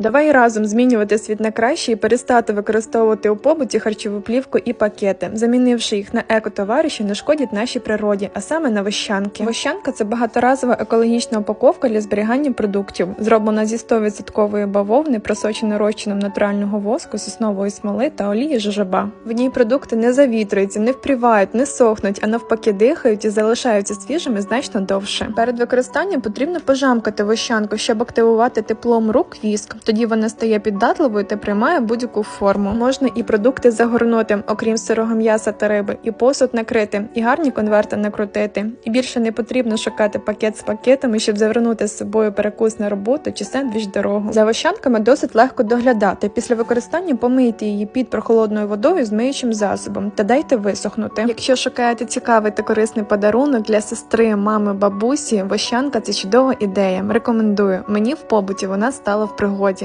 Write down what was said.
Давай разом змінювати світ на краще і перестати використовувати у побуті харчову плівку і пакети, замінивши їх на екотовари, що не шкодять нашій природі, а саме на вощанки. Вощанка це багаторазова екологічна упаковка для зберігання продуктів, зроблена зі 100% бавовни, просочена розчином натурального воску, соснової смоли та олії жожоба. В ній продукти не завітрюються, не впрівають, не сохнуть, а навпаки дихають і залишаються свіжими значно довше. Перед використанням потрібно пожамкати вощанку, щоб активувати теплом рук віск. Тоді вона стає піддатливою та приймає будь-яку форму. Можна і продукти загорнути, окрім сирого м'яса та риби, і посуд накрити, і гарні конверти накрутити. І більше не потрібно шукати пакет з пакетами, щоб завернути з собою перекус на роботу чи сендвіч дорогу. За вощанками досить легко доглядати. Після використання помийте її під прохолодною водою з миючим засобом та дайте висохнути. Якщо шукаєте цікавий та корисний подарунок для сестри, мами, бабусі, вощанка це чудова ідея. Рекомендую. Мені в побуті вона стала в пригоді.